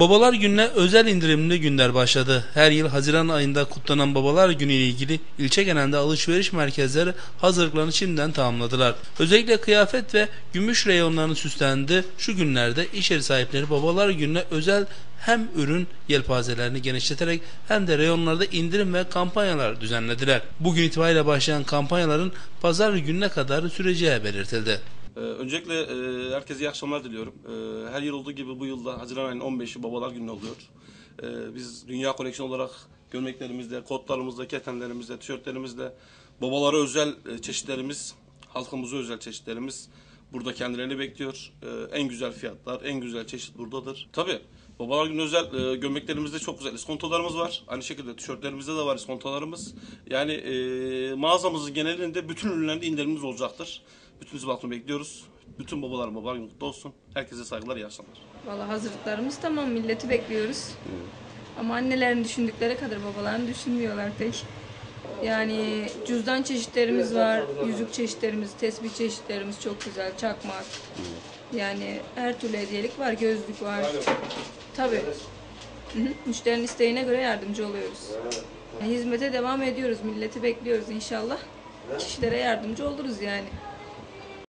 Babalar Günü'ne özel indirimli günler başladı. Her yıl Haziran ayında kutlanan Babalar Günü ile ilgili ilçe genelinde alışveriş merkezleri hazırlıklarını şimdiden tamamladılar. Özellikle kıyafet ve gümüş reyonlarının süslendi. Şu günlerde iş yeri sahipleri Babalar Günü'ne özel hem ürün yelpazelerini genişleterek hem de reyonlarda indirim ve kampanyalar düzenlediler. Bugün itibariyle başlayan kampanyaların pazar gününe kadar süreceği belirtildi. Ee, öncelikle e, herkese iyi akşamlar diliyorum. Ee, her yıl olduğu gibi bu yılda Haziran ayının 15'i Babalar Günü oluyor. Ee, biz Dünya Koleksiyon olarak gömleklerimizde, kotlarımızda, ketenlerimizde, tişörtlerimizde babalara özel e, çeşitlerimiz, halkımıza özel çeşitlerimiz burada kendilerini bekliyor. Ee, en güzel fiyatlar, en güzel çeşit buradadır. Tabii Babalar Günü özel e, gömleklerimizde çok güzel iskontolarımız var. Aynı şekilde tişörtlerimizde de var iskontolarımız. Yani e, mağazamızın genelinde bütün ürünlerde indirimimiz olacaktır. Bütünüzü bakımı bekliyoruz. Bütün babaların babalar günü kutlu olsun. Herkese saygılar, iyi akşamlar. Valla hazırlıklarımız tamam, milleti bekliyoruz. Ama annelerin düşündükleri kadar babaların düşünmüyorlar pek. Yani cüzdan çeşitlerimiz var, yüzük çeşitlerimiz, tesbih çeşitlerimiz çok güzel, çakmak. Yani her türlü hediyelik var, gözlük var. Tabii. Müşterinin isteğine göre yardımcı oluyoruz. Hizmete devam ediyoruz, milleti bekliyoruz inşallah. Kişilere yardımcı oluruz yani.